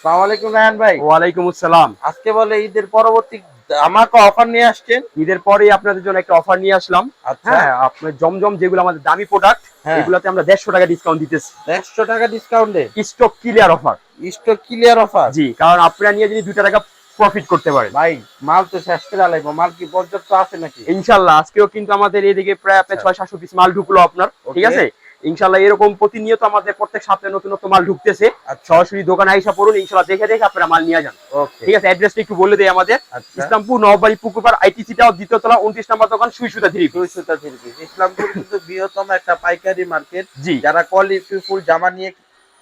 আসসালামু আলাইকুম রায়হান ভাই। ওয়ালাইকুম আসসালাম। আজকে বলে ঈদের পরবর্তী আমাকে অফার নিয়ে আসছেন? ঈদের পরেই আপনাদের জন্য একটা অফার নিয়ে আসলাম। আচ্ছা। হ্যাঁ আপনার জমজম যেগুলো আমাদের দামি প্রোডাক্ট হ্যাঁ। আমরা দেড়শো টাকা ডিসকাউন্ট দিতেছি। একশো টাকা ডিসকাউন্টে stock clear offer stock clear offer জি কারণ আপনারা নিয়ে যদি দুইটা টাকা প্রফিট করতে পারেন। ভাই মাল তো শেষ করে লাগবো মাল কি পর্যাপ্ত আছে নাকি? ইনশাল্লাহ আজকেও কিন্তু আমাদের এদিকে প্রায় আপনার আচ্ছা। ছয় সাতশো পিস মাল ঢুকলো আপনার। ঠিক আছে? ইনশাল্লাহ এরকম প্রতিনিয়ত আমাদের প্রত্যেক সপ্তাহে নতুন নতুন মাল ঢুকতেছে। আচ্ছা। সরাসরি দোকানে আইসা পড়ুন ইনশাল্লাহ দেখে দেখে আপনারা মাল নিয়ে যান। ঠিক আছে অ্যাড্রেসটা একটু বলে দেয় আমাদের। আচ্ছা। ইসলামপুর নববাড়ি পুকুরপাড় আইটিসিটাও দ্বিতীয় তলা উনত্রিশ নম্বর দোকান সুই সুতা থ্রি দুই সুতা ইসলামপুর কিন্তু বৃহত্তম একটা পাইকারি মার্কেট। জি। যারা কোয়ালিটি ফুল জামা নিয়ে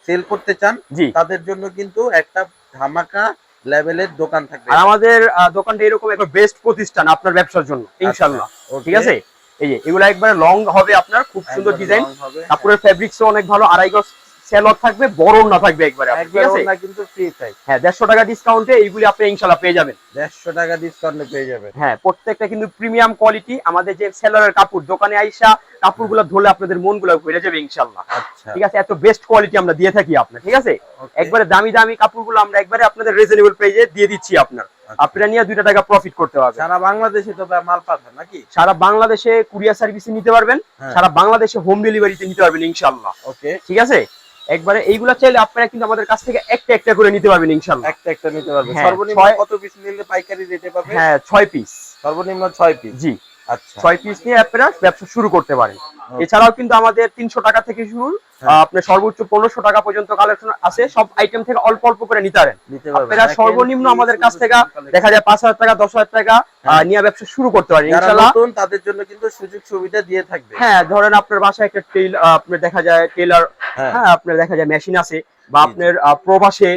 সেল করতে চান জি। তাদের জন্য কিন্তু একটা ধামাকা লেভেলের দোকান থাকবে। আর আমাদের দোকানটা এরকম একটা বেস্ট প্রতিষ্ঠান আপনার ব্যবসার জন্য ইনশাল্লাহ। ঠিক আছে? এই যে এগুলো একবারে লং হবে আপনার খুব সুন্দর ডিজাইন। কাপড়ের ফেব্রিক্স অনেক ভালো আড়াই গজ সেলর থাকবে বড় না থাকবে একবারে ঠিক আছে? কিন্তু ফ্রি হ্যাঁ দেড়শো টাকা ডিসকাউন্টে এইগুলি আপনি পেয়ে যাবেন। দেড়শো টাকা ডিসকাউন্টে পেয়ে যাবেন। হ্যাঁ প্রত্যেকটা কিন্তু প্রিমিয়াম কোয়ালিটি আমাদের যে সেলরের কাপড় দোকানে আইসা কাপড়গুলো ধরলে আপনাদের মনগুলো ঘুরে যাবে ইনশাল্লাহ আচ্ছা। ঠিক আছে এত বেস্ট কোয়ালিটি আমরা দিয়ে থাকি আপনার ঠিক আছে? একবারে দামি দামি কাপড়গুলো আমরা একবারে আপনাদের রিজনেবল প্রাইসে দিয়ে দিচ্ছি আপনার। আপনারা নিয়ে দুইটা টাকা প্রফিট করতে পারবেন। সারা বাংলাদেশে তো মাল পাঠান নাকি? সারা বাংলাদেশে কুরিয়ার সার্ভিসে নিতে পারবেন হ্যাঁ। সারা বাংলাদেশে হোম ডেলিভারিতে নিতে পারবেন ইনশাল্লাহ ওকে। ঠিক আছে? একবারে এইগুলা চাইলে আপনারা কিন্তু আমাদের কাছ থেকে একটা একটা করে নিতে পারবেন ইনশাল্লাহ একটা একটা নিতে পারবে হ্যাঁ, সর্বনিম্ন কত পিস নিলে পাইকারি রেটে পাবেন? হ্যাঁ ছয় পিস সর্বনিম্ন ছয় পিস জি। আচ্ছা ছয় পিস নিয়ে আপনারা ব্যবসা শুরু করতে পারেন। এছাড়াও কিন্তু আমাদের তিনশো টাকা থেকে শুরু হ্যাঁ। আপনার সর্বোচ্চ পনেরোশো টাকা পর্যন্ত কালেকশন আছে। সব আইটেম থেকে অল্প অল্প করে নিতে পারেন। আপনারা সর্বনিম্ন আমাদের কাছ থেকে দেখা যায় পাঁচ হাজার টাকা দশ হাজার টাকা হ্যাঁ। নিয়ে ব্যবসা শুরু করতে পারেন। তাদের জন্য কিন্তু সুযোগ সুবিধা দিয়ে থাকবে। হ্যাঁ ধরেন আপনার বাসায় একটা টেল আপনার দেখা যায় টেলার হ্যাঁ। হ্যাঁ আপনার দেখা যায় মেশিন আছে বা। আপনার প্রবাসে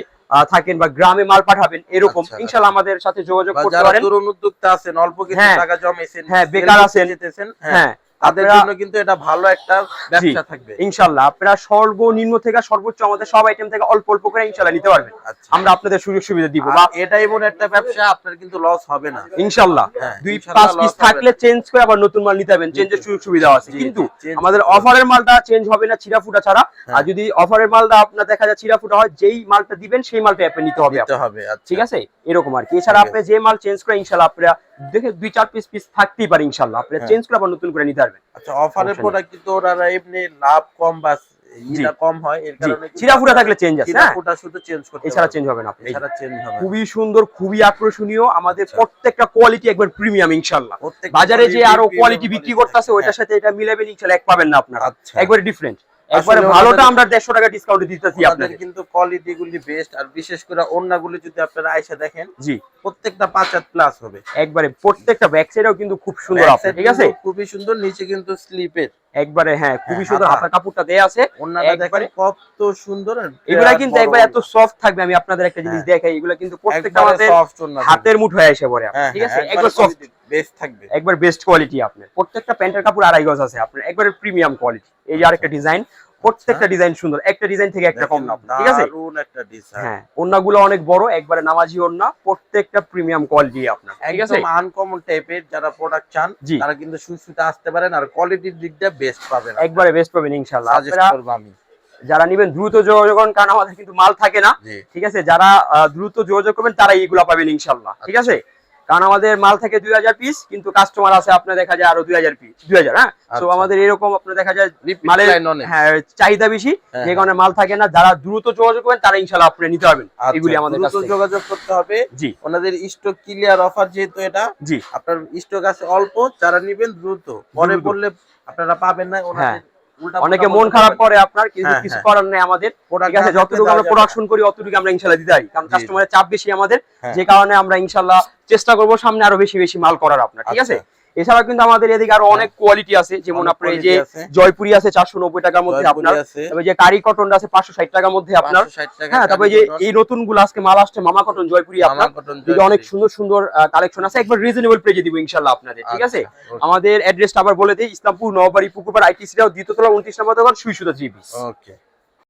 থাকেন বা গ্রামে মাল পাঠাবেন এরকম। ইনশাল আমাদের সাথে যোগাযোগ করতে পারেন। তরুণ উদ্যোক্তা আছেন অল্প কিছু হ্যাঁ। টাকা জমেছেন হ্যাঁ, বেকার আছেন। হ্যাঁ, হ্যাঁ। তাদের জন্য কিন্তু এটা ভালো একটা ব্যবসা থাকবে। ইনশাল্লাহ আপনারা সর্বনিম্ন থেকে সর্বোচ্চ আমাদের সব আইটেম থেকে অল্প অল্প করে নিতে পারবেন। আচ্ছা। আমরা আপনাদের সুযোগ সুবিধা দিব। আর বা এটা এমন একটা ব্যবসা আপনার কিন্তু লস হবে না। হ্যাঁ, দুই পাঁচ পিস থাকলে চেঞ্জ করে আবার নতুন মাল নিতে পারবেন চেঞ্জের সুযোগ সুবিধা আছে। কিন্তু আমাদের অফারের মালটা চেঞ্জ হবে না ছিঁড়া ফুটা ছাড়া। হ্যাঁ। আর যদি অফারের মালটা আপনার দেখা যায় ছিঁড়া ফুটা হয় যেই মালটা দিবেন সেই মালটা আপনি নিতে হবে আচ্ছা। ঠিক আছে? এরকম আর কি। এছাড়া আপনি যে মাল চেঞ্জ করে ইনশাল্লাহ আপনারা দেখে দুই চার পিস পিস থাকতেই পারে ইনশাল্লাহ আপনি হ্যাঁ। চেঞ্জ করে আবার নতুন করে নিতে পারবেন। আচ্ছা অফারের প্রোডাক্ট কিন্তু ওরা এমনি লাভ কম বা কম হয়? এর কারণে ছিঁড়া থাকলে চেঞ্জ আছে হ্যাঁ। শুধু চেঞ্জ করতে এছাড়া চেঞ্জ হবে না আপনি এছাড়া চেঞ্জ হবে খুবই সুন্দর খুবই আকর্ষণীয়। আমাদের আচ্ছা। প্রত্যেকটা কোয়ালিটি একবার প্রিমিয়াম ইনশাল্লাহ প্রত্যেকটা বাজারে যে আরও কোয়ালিটি বিক্রি। করতেছে ওইটার হ্যাঁ, সাথে এটা মিলাবেন এক পাবেন না আপনারা। আচ্ছা। একবারে ডিফারেন্ট একবারে ভালোটা আমরা দেড়শো টাকা ডিসকাউন্ট দিতেছি আপনাদের কিন্তু কোয়ালিটি গুলি বেস্ট আর বিশেষ করে ওন্নাগুলি যদি আপনারা আইসা দেখেন জি। প্রত্যেকটা প্লাস হবে। একবারে প্রত্যেকটা ব্যাক সাইডেও কিন্তু খুব সুন্দর আছে ঠিক আছে? খুবই সুন্দর নিচে কিন্তু স্লিপের একবারে হ্যাঁ খুবই হ্যাঁ, সুন্দর। হাতার কাপড়টা দেয়া আছে। ওন্নাটা দেখেন একবারে- কত সুন্দর এগুলা কিন্তু একবার এত। সফট থাকবে আমি আপনাদের একটা জিনিস হ্যাঁ। দেখাই এগুলা কিন্তু প্রত্যেকটা আমাদের হাতের মুঠোয় এসে পড়ে হ্যাঁ, ঠিক আছে? হ্যাঁ, একবার সফট বেস্ট থাকবে। একবার বেস্ট কোয়ালিটি আপনার। প্রত্যেকটা প্যান্টের কাপড় আড়াই গজ আছে আপনার একবারে প্রিমিয়াম কোয়ালিটি এই যে আরেকটা ডিজাইন প্রত্যেকটা ডিজাইন সুন্দর। একটা ডিজাইন থেকে একটা কম না ঠিক আছে? একটা ডিজাইন হ্যাঁ ওন্নাগুলো অনেক বড় একবারে নামাজি ওন্না প্রত্যেকটা প্রিমিয়াম কোয়ালিটি আপনার ঠিক আছে? আনকমন টাইপের যারা প্রোডাক্ট চান তারা কিন্তু সুস্থিতে আসতে পারেন আর কোয়ালিটির দিকটা বেস্ট পাবেন একবারে বেস্ট পাবেন ইনশাআল্লাহ। সাজেস্ট করব আমি। যারা নেবেন দ্রুত যোগাযোগ করুন কারণ আমাদের কিন্তু মাল থাকে না ঠিক আছে? যারা দ্রুত যোগাযোগ করবেন তারা এইগুলা পাবেন ইনশাল্লাহ ঠিক আছে? কারণ আমাদের মাল থাকে দুই হাজার পিস কিন্তু কাস্টমার আছে আপনার দেখা যায় আরও দুই হাজার পিস দুই হাজার হ্যাঁ? তো আচ্ছা। আমাদের এরকম আপনার দেখা যায় মালের হ্যাঁ চাহিদা বেশি। হ্যাঁ, যে কারণে মাল থাকে না যারা দ্রুত যোগাযোগ করেন তারা ইনশাল্লাহ আপনি নিতে পারবেন। আচ্ছা, এগুলি আমাদের দ্রুত যোগাযোগ করতে হবে। জি। ওনাদের স্টক ক্লিয়ার অফার যেহেতু এটা জি। আপনার স্টক আছে অল্প যারা নিবেন দ্রুত। পরে। বললে আপনারা পাবেন না ওনাদের উল্টা অনেকে মন খারাপ। করে আপনার কিন্তু হ্যাঁ, কিছু হ্যাঁ। করার নেই আমাদের ঠিক আছে যতটুকু আমরা প্রোডাকশন করি অতটুকু আমরা ইনশাল্লাহ দিতে পারি কারণ। কাস্টমারের চাপ বেশি আমাদের হ্যাঁ। যে কারণে আমরা ইনশাল্লাহ চেষ্টা করব সামনে আরও বেশি বেশি মাল করার আপনার ঠিক আছে আচ্ছা। এছাড়া কিন্তু আমাদের এদিকে আরও অনেক কোয়ালিটি আছে যেমন আপনার এই যে জয়পুরি আছে চারশো নব্বই টাকার মধ্যে আপনার তবে যে কারি কটনটা আছে পাঁচশো ষাট টাকার মধ্যে আপনার। হ্যাঁ তারপরে যে এই নতুনগুলো আজকে মাল আসছে মামা কটন জয়পুরি আপনার। অনেক সুন্দর সুন্দর কালেকশন আছে। একবার রিজনেবল প্রাইজে দিব ইনশাল্লাহ আপনাদের ঠিক আছে? আচ্ছা, আমাদের অ্যাড্রেসটা আবার বলে দিই ইসলামপুর নবাড়ি পুকুরপাড় আইটি সিটাও দ্বিতীয় তলা উনত্রিশ নম্বর দোকান সুই সুতা পিস okay.